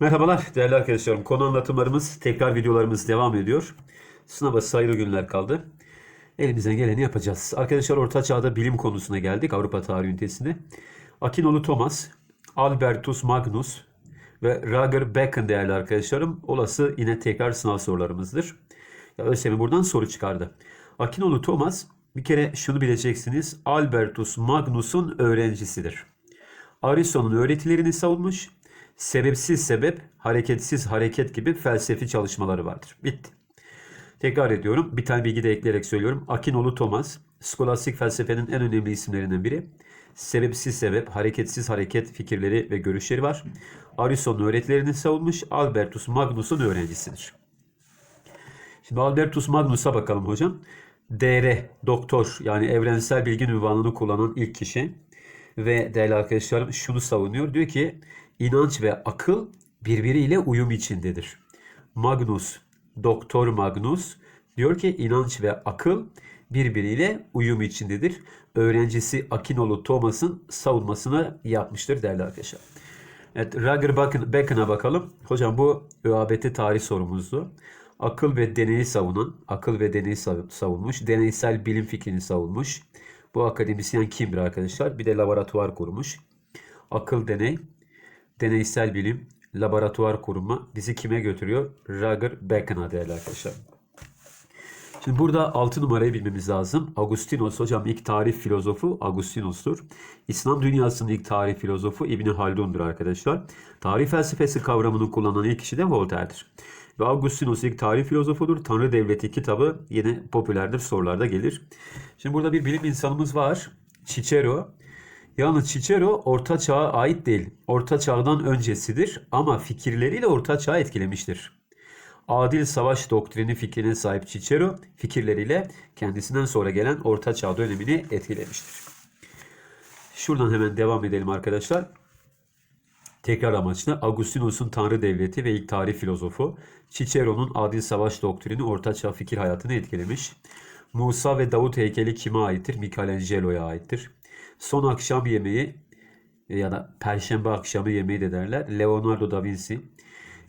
Merhabalar değerli arkadaşlarım. Konu anlatımlarımız, tekrar videolarımız devam ediyor. Sınava sayılı günler kaldı. Elimizden geleni yapacağız. Arkadaşlar Orta Çağ'da bilim konusuna geldik Avrupa tarihi ünitesinde. Akinolu Thomas, Albertus Magnus ve Roger Bacon değerli arkadaşlarım. Olası yine tekrar sınav sorularımızdır. Ya ÖSYM buradan soru çıkardı. Akinolu Thomas bir kere şunu bileceksiniz. Albertus Magnus'un öğrencisidir. Aristo'nun öğretilerini savunmuş. Sebepsiz sebep, hareketsiz hareket gibi felsefi çalışmaları vardır. Bitti. Tekrar ediyorum. Bir tane bilgi de ekleyerek söylüyorum. Akinolu Thomas, skolastik felsefenin en önemli isimlerinden biri. Sebepsiz sebep, hareketsiz hareket fikirleri ve görüşleri var. Aristo'nun öğretilerini savunmuş. Albertus Magnus'un öğrencisidir. Şimdi Albertus Magnus'a bakalım hocam. DR, doktor yani evrensel bilgi ünvanını kullanan ilk kişi. Ve değerli arkadaşlarım şunu savunuyor. Diyor ki inanç ve akıl birbiriyle uyum içindedir. Magnus, Doktor Magnus diyor ki inanç ve akıl birbiriyle uyum içindedir. Öğrencisi Akinolu Thomas'ın savunmasını yapmıştır değerli arkadaşlar. Evet, Roger Bacon- Bacon'a bakalım. Hocam bu ÖABT tarih sorumuzdu. Akıl ve deneyi savunan, akıl ve deneyi sav- savunmuş, deneysel bilim fikrini savunmuş. Bu akademisyen kimdir arkadaşlar? Bir de laboratuvar kurmuş. Akıl deney, deneysel bilim, laboratuvar kurma bizi kime götürüyor? Roger Bacon'a değerli arkadaşlar. Şimdi burada 6 numarayı bilmemiz lazım. Agustinos hocam ilk tarih filozofu Agustinos'tur. İslam dünyasının ilk tarih filozofu İbni Haldun'dur arkadaşlar. Tarih felsefesi kavramını kullanan ilk kişi de Voltaire'dir. Ve Agustinos ilk tarih filozofudur. Tanrı Devleti kitabı yine popülerdir sorularda gelir. Şimdi burada bir bilim insanımız var. Cicero. Yalnız Cicero Orta Çağ'a ait değil. Orta Çağ'dan öncesidir ama fikirleriyle Orta Çağ'ı etkilemiştir. Adil savaş doktrini fikrine sahip Cicero fikirleriyle kendisinden sonra gelen Orta Çağ dönemini etkilemiştir. Şuradan hemen devam edelim arkadaşlar. Tekrar amaçlı Agustinos'un Tanrı Devleti ve ilk tarih filozofu, Cicero'nun adil savaş doktrini Orta Çağ fikir hayatını etkilemiş. Musa ve Davut heykeli kime aittir? Michelangelo'ya aittir. Son akşam yemeği ya da perşembe akşamı yemeği de derler. Leonardo da Vinci.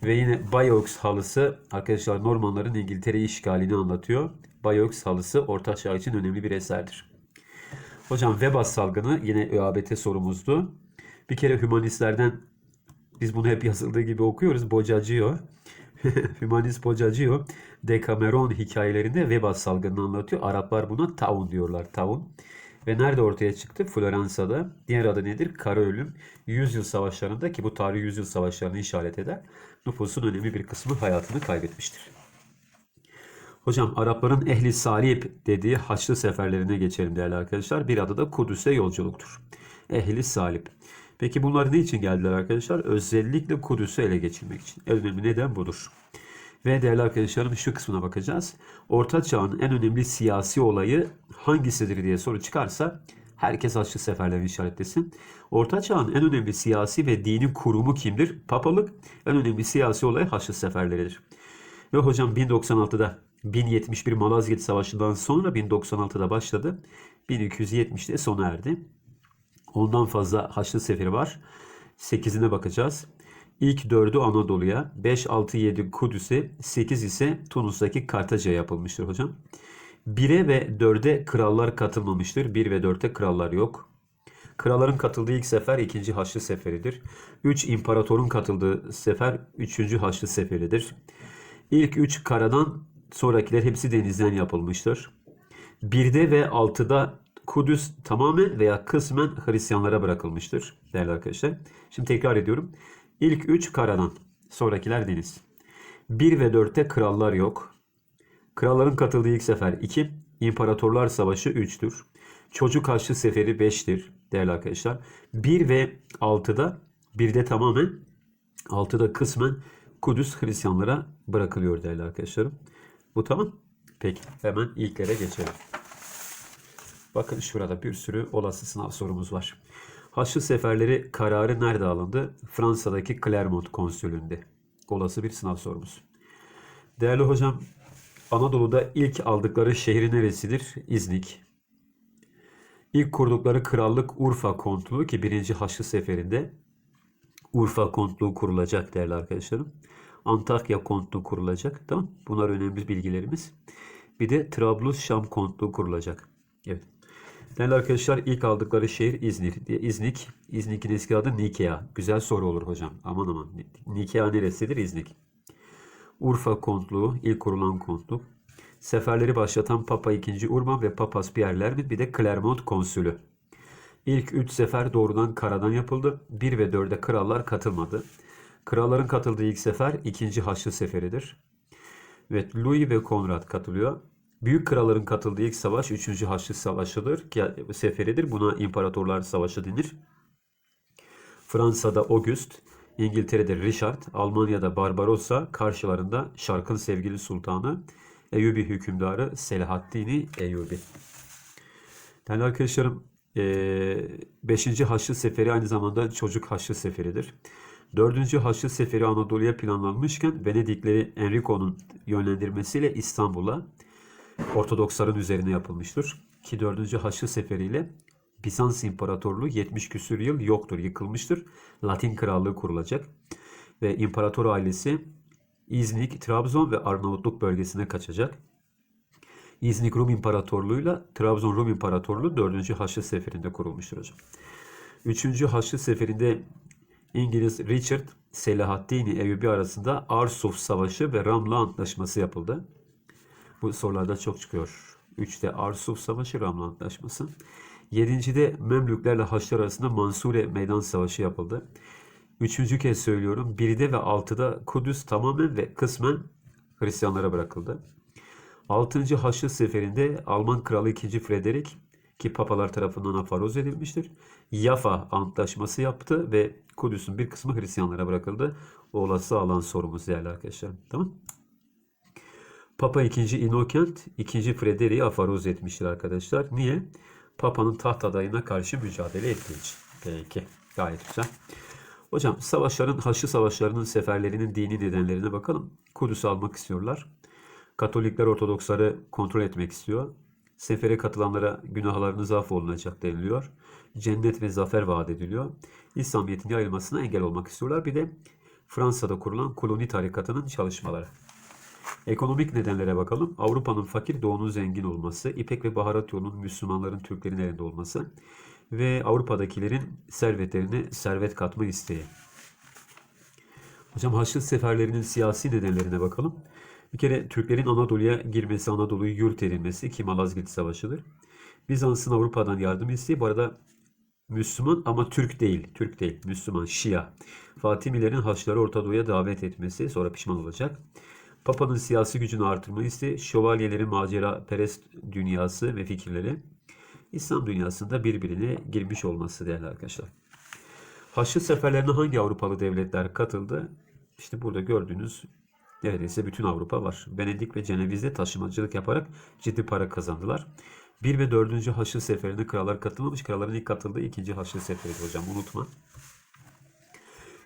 Ve yine Bayeux halısı arkadaşlar Normanların İngiltere'yi işgalini anlatıyor. Bayeux halısı Orta Çağ için önemli bir eserdir. Hocam veba salgını yine ÖABT sorumuzdu. Bir kere hümanistlerden biz bunu hep yazıldığı gibi okuyoruz. Boccaccio. Hümanist Boccaccio Decameron hikayelerinde veba salgınını anlatıyor. Araplar buna taun diyorlar. Taun. Ve nerede ortaya çıktı? Floransa'da. Diğer adı nedir? Kara ölüm. Yüzyıl savaşlarında ki bu tarih yüzyıl savaşlarını işaret eder. Nüfusun önemli bir kısmı hayatını kaybetmiştir. Hocam Arapların ehli salip dediği Haçlı seferlerine geçelim değerli arkadaşlar. Bir adı da Kudüs'e yolculuktur. Ehli salip. Peki bunlar ne için geldiler arkadaşlar? Özellikle Kudüs'ü ele geçirmek için. En önemli neden budur. Ve değerli arkadaşlarım şu kısmına bakacağız. Orta Çağ'ın en önemli siyasi olayı hangisidir diye soru çıkarsa herkes Haçlı seferlerini işaretlesin. Orta Çağ'ın en önemli siyasi ve dini kurumu kimdir? Papalık. En önemli siyasi olay Haçlı seferleridir. Ve hocam 1096'da 1071 Malazgirt Savaşı'ndan sonra 1096'da başladı. 1270'de sona erdi. Ondan fazla Haçlı Seferi var. 8'ine bakacağız. İlk 4'ü Anadolu'ya, 5, 6, 7 Kudüs'e, 8 ise Tunus'taki Kartaca'ya yapılmıştır hocam. 1'e ve 4'e krallar katılmamıştır. 1 ve 4'te krallar yok. Kralların katıldığı ilk sefer 2. Haçlı Seferidir. 3 imparatorun katıldığı sefer 3. Haçlı Seferidir. İlk 3 karadan sonrakiler hepsi denizden yapılmıştır. 1'de ve 6'da Kudüs tamamen veya kısmen Hristiyanlara bırakılmıştır değerli arkadaşlar. Şimdi tekrar ediyorum. İlk 3 karadan, sonrakiler deniz. 1 ve 4'te krallar yok. Kralların katıldığı ilk sefer 2, İmparatorlar Savaşı 3'tür. Çocuk Haçlı Seferi 5'tir değerli arkadaşlar. 1 ve 6'da, 1'de tamamen, 6'da kısmen Kudüs Hristiyanlara bırakılıyor değerli arkadaşlarım. Bu tamam. Peki hemen ilklere geçelim. Bakın şurada bir sürü olası sınav sorumuz var. Haçlı seferleri kararı nerede alındı? Fransa'daki Clermont konsülünde. Olası bir sınav sorumuz. Değerli hocam, Anadolu'da ilk aldıkları şehri neresidir? İznik. İlk kurdukları krallık Urfa kontluğu ki 1. Haçlı seferinde Urfa Kontluğu kurulacak değerli arkadaşlarım. Antakya Kontluğu kurulacak. Tamam. Bunlar önemli bilgilerimiz. Bir de Trablus Şam Kontluğu kurulacak. Evet. Değerli arkadaşlar ilk aldıkları şehir İzmir. İznik. İznik'in eski adı Nikea. Güzel soru olur hocam. Aman aman. Nikea neresidir? İznik. Urfa Kontluğu. ilk kurulan kontluk. Seferleri başlatan Papa II. Urban ve Papas Pierre bir de Clermont Konsülü. İlk üç sefer doğrudan karadan yapıldı. 1 ve 4'e krallar katılmadı. Kralların katıldığı ilk sefer 2. Haçlı Seferidir. Evet, Louis ve Konrad katılıyor. Büyük kralların katıldığı ilk savaş 3. Haçlı Savaşı'dır. Seferidir. Buna İmparatorlar Savaşı denir. Fransa'da August, İngiltere'de Richard, Almanya'da Barbarossa, karşılarında Şark'ın sevgili sultanı Eyyubi hükümdarı Selahaddin Eyyubi. Değerli arkadaşlarım 5. Haçlı Seferi aynı zamanda Çocuk Haçlı Seferidir. 4. Haçlı Seferi Anadolu'ya planlanmışken Venedikleri Enrico'nun yönlendirmesiyle İstanbul'a Ortodoksların üzerine yapılmıştır. Ki 4. Haçlı Seferi ile Bizans İmparatorluğu 70 küsür yıl yoktur, yıkılmıştır. Latin Krallığı kurulacak. Ve imparator ailesi İznik, Trabzon ve Arnavutluk bölgesine kaçacak. İznik Rum İmparatorluğu'yla Trabzon Rum İmparatorluğu 4. Haçlı Seferi'nde kurulmuştur hocam. 3. Haçlı Seferi'nde İngiliz Richard Selahaddin Eyyubi arasında Arsuf Savaşı ve Ramla Antlaşması yapıldı. Bu sorularda çok çıkıyor. 3'te Arsuf Savaşı, Ramla Antlaşması. 7.de Memlüklerle Haçlılar arasında Mansure Meydan Savaşı yapıldı. Üçüncü kez söylüyorum. 1'de ve 6'da Kudüs tamamen ve kısmen Hristiyanlara bırakıldı. 6. Haçlı Seferi'nde Alman Kralı 2. Frederick ki papalar tarafından afaroz edilmiştir. Yafa Antlaşması yaptı ve Kudüs'ün bir kısmı Hristiyanlara bırakıldı. Olası alan sorumuz değerli arkadaşlar. Tamam Papa 2. Innocent 2. Frederick'i afaroz etmiştir arkadaşlar. Niye? Papa'nın taht adayına karşı mücadele ettiği için. Peki. Gayet güzel. Hocam savaşların, Haçlı savaşlarının seferlerinin dini nedenlerine bakalım. Kudüs'ü almak istiyorlar. Katolikler Ortodoksları kontrol etmek istiyor. Sefere katılanlara günahlarınız affolunacak deniliyor. Cennet ve zafer vaat ediliyor. İslamiyet'in yayılmasına engel olmak istiyorlar. Bir de Fransa'da kurulan koloni tarikatının çalışmaları. Ekonomik nedenlere bakalım. Avrupa'nın fakir, doğunun zengin olması, İpek ve baharat yolunun Müslümanların, Türklerin elinde olması ve Avrupa'dakilerin servetlerine servet katma isteği. Hocam Haçlı seferlerinin siyasi nedenlerine bakalım. Bir kere Türklerin Anadolu'ya girmesi, Anadolu'yu yurt edilmesi ki Malazgirt Savaşı'dır. Bizans'ın Avrupa'dan yardım isteği. Bu arada Müslüman ama Türk değil. Türk değil. Müslüman, Şia. Fatimilerin Haçlıları Orta Doğu'ya davet etmesi sonra pişman olacak. Papa'nın siyasi gücünü artırma isteği, şövalyelerin macera perest dünyası ve fikirleri İslam dünyasında birbirine girmiş olması değerli arkadaşlar. Haçlı seferlerine hangi Avrupalı devletler katıldı? İşte burada gördüğünüz neredeyse bütün Avrupa var. Venedik ve Ceneviz'de taşımacılık yaparak ciddi para kazandılar. 1 ve 4. Haçlı seferine krallar katılmamış. Kralların ilk katıldığı 2. Haçlı seferi hocam unutma.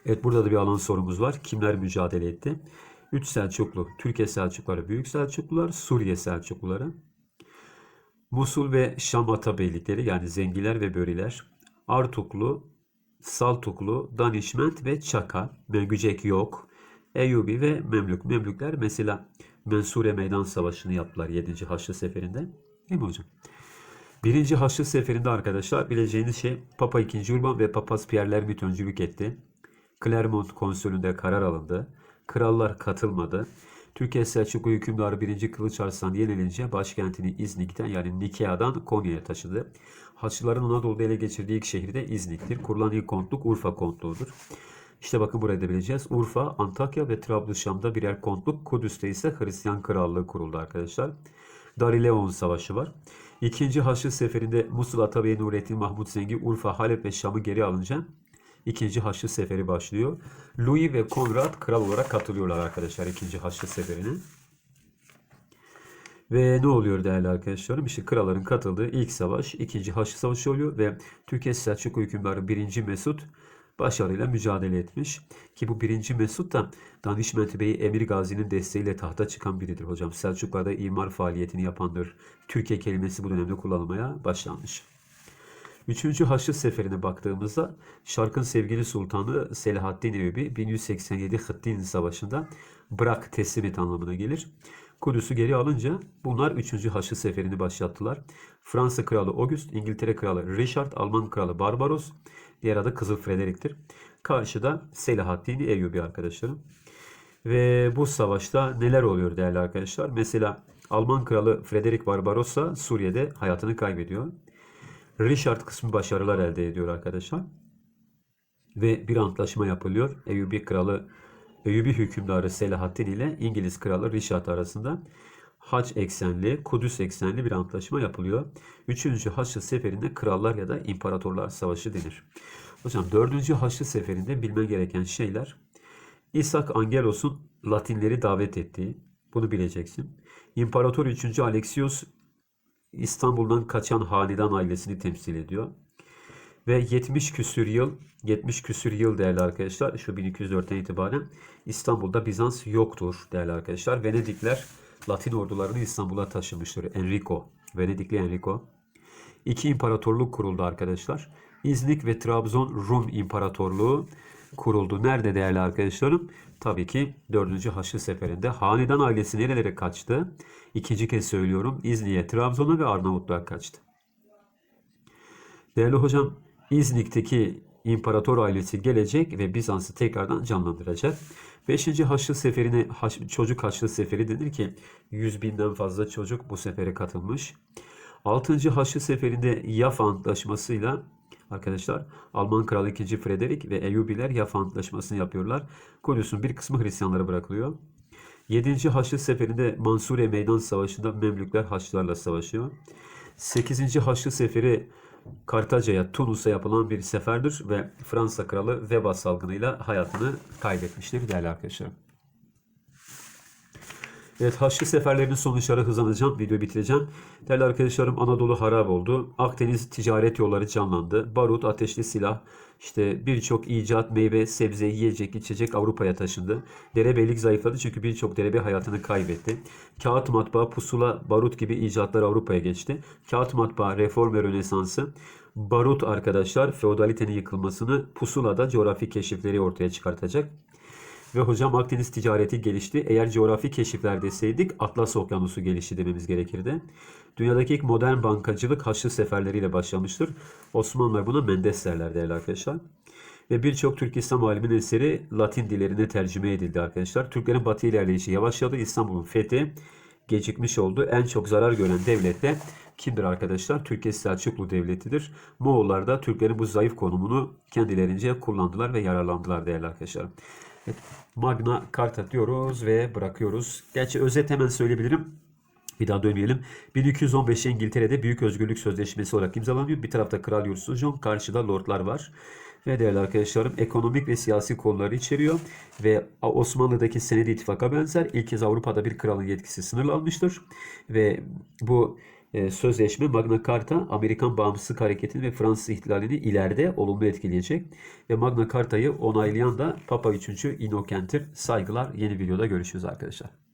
Evet burada da bir alan sorumuz var. Kimler mücadele etti? 3 Selçuklu, Türkiye Selçukluları, Büyük Selçuklular, Suriye Selçukluları, Musul ve Şam Atabeylikleri yani Zengiler ve Böriler, Artuklu, Saltuklu, Danişment ve Çaka, Mengücek yok, Eyyubi ve Memlük. Memlükler mesela Mensure Meydan Savaşı'nı yaptılar 7. Haçlı Seferi'nde. Değil mi hocam? 1. Haçlı Seferi'nde arkadaşlar bileceğiniz şey Papa II. Urban ve Papaz Pierre Lermit öncülük etti. Clermont konsülünde karar alındı. Krallar katılmadı. Türkiye Selçuklu hükümdarı 1. Kılıç Arslan yenilince başkentini İznik'ten yani Nikea'dan Konya'ya taşıdı. Haçlıların Anadolu'da ele geçirdiği ilk şehir de İznik'tir. Kurulan ilk kontluk Urfa kontluğudur. İşte bakın burada da bileceğiz. Urfa, Antakya ve Trablusşam'da birer kontluk. Kudüs'te ise Hristiyan Krallığı kuruldu arkadaşlar. Darileon Savaşı var. İkinci Haçlı Seferi'nde Musul Atabey Nurettin Mahmut Zengi Urfa, Halep ve Şam'ı geri alınca İkinci Haçlı Seferi başlıyor. Louis ve Konrad kral olarak katılıyorlar arkadaşlar ikinci Haçlı Seferi'ne. Ve ne oluyor değerli arkadaşlarım? İşte kralların katıldığı ilk savaş, ikinci Haçlı Savaşı oluyor ve Türkiye Selçuklu hükümdarı 1. Mesut başarıyla mücadele etmiş. Ki bu 1. Mesut da Danişment Bey Emir Gazi'nin desteğiyle tahta çıkan biridir hocam. Selçuklularda imar faaliyetini yapandır. Türkiye kelimesi bu dönemde kullanılmaya başlanmış. 3. Haçlı Seferi'ne baktığımızda Şark'ın sevgili sultanı Selahaddin Eyyubi 1187 Hıttin Savaşı'nda bırak teslim et anlamına gelir. Kudüs'ü geri alınca bunlar 3. Haçlı Seferi'ni başlattılar. Fransa Kralı August, İngiltere Kralı Richard, Alman Kralı Barbaros, diğer adı Kızıl Frederik'tir. Karşıda Selahaddin Eyyubi arkadaşlarım. Ve bu savaşta neler oluyor değerli arkadaşlar? Mesela Alman kralı Frederick Barbarossa Suriye'de hayatını kaybediyor. Richard kısmı başarılar elde ediyor arkadaşlar. Ve bir antlaşma yapılıyor. Eyyubi kralı, Eyyubi hükümdarı Selahaddin ile İngiliz kralı Richard arasında Haç eksenli, Kudüs eksenli bir antlaşma yapılıyor. Üçüncü Haçlı Seferi'nde krallar ya da imparatorlar savaşı denir. Hocam dördüncü Haçlı Seferi'nde bilmen gereken şeyler İshak Angelos'un Latinleri davet ettiği, bunu bileceksin. İmparator 3. Alexios İstanbul'dan kaçan hanedan ailesini temsil ediyor. Ve 70 küsür yıl, 70 küsür yıl değerli arkadaşlar, şu 1204'ten itibaren İstanbul'da Bizans yoktur değerli arkadaşlar. Venedikler Latin ordularını İstanbul'a taşımıştır. Enrico, Venedikli Enrico. İki imparatorluk kuruldu arkadaşlar. İznik ve Trabzon Rum İmparatorluğu kuruldu. Nerede değerli arkadaşlarım? Tabii ki 4. Haçlı Seferi'nde. Hanedan ailesi nerelere kaçtı? İkinci kez söylüyorum. İznik'e, Trabzon'a ve Arnavutluğa kaçtı. Değerli hocam, İznik'teki imparator ailesi gelecek ve Bizans'ı tekrardan canlandıracak. 5. Haçlı Seferi'ne Haç- çocuk Haçlı Seferi denir ki 100 binden fazla çocuk bu sefere katılmış. 6. Haçlı Seferi'nde Yafa Antlaşması'yla arkadaşlar Alman Kralı 2. Frederick ve Eyyubiler Yafa Antlaşması'nı yapıyorlar. Kudüs'ün bir kısmı Hristiyanlara bırakılıyor. 7. Haçlı Seferi'nde Mansuriye Meydan Savaşı'nda Memlükler Haçlılarla savaşıyor. 8. Haçlı Seferi Kartaca'ya, Tunus'a yapılan bir seferdir ve Fransa Kralı veba salgınıyla hayatını kaybetmiştir değerli arkadaşlarım. Evet Haçlı seferlerinin sonuçları hızlanacağım. Videoyu bitireceğim. Değerli arkadaşlarım Anadolu harap oldu. Akdeniz ticaret yolları canlandı. Barut, ateşli silah, işte birçok icat, meyve, sebze, yiyecek, içecek Avrupa'ya taşındı. Derebeylik zayıfladı çünkü birçok derebe hayatını kaybetti. Kağıt matbaa, pusula, barut gibi icatlar Avrupa'ya geçti. Kağıt matbaa, reform ve rönesansı. Barut arkadaşlar feodalitenin yıkılmasını, pusula da coğrafi keşifleri ortaya çıkartacak. Ve hocam Akdeniz ticareti gelişti. Eğer coğrafi keşifler deseydik Atlas Okyanusu gelişti dememiz gerekirdi. Dünyadaki ilk modern bankacılık Haçlı seferleriyle başlamıştır. Osmanlılar buna Mendes derler değerli arkadaşlar. Ve birçok Türk İslam aliminin eseri Latin dillerine tercüme edildi arkadaşlar. Türklerin batı ilerleyişi yavaşladı. İstanbul'un fethi gecikmiş oldu. En çok zarar gören devlet de kimdir arkadaşlar? Türkiye Selçuklu Devleti'dir. Moğollar da Türklerin bu zayıf konumunu kendilerince kullandılar ve yararlandılar değerli arkadaşlar. Evet, Magna Carta diyoruz ve bırakıyoruz. Gerçi özet hemen söyleyebilirim. Bir daha dönmeyelim. 1215'te İngiltere'de Büyük Özgürlük Sözleşmesi olarak imzalanıyor. Bir tarafta Kral Yurtsu John, karşıda Lordlar var. Ve değerli arkadaşlarım ekonomik ve siyasi konuları içeriyor. Ve Osmanlı'daki Senedi İttifak'a benzer. İlk kez Avrupa'da bir kralın yetkisi sınırlanmıştır. Ve bu e, sözleşme Magna Carta Amerikan Bağımsızlık Hareketi'ni ve Fransız ihtilalini ileride olumlu etkileyecek. Ve Magna Carta'yı onaylayan da Papa 3. Innocent'tir. Saygılar. Yeni videoda görüşürüz arkadaşlar.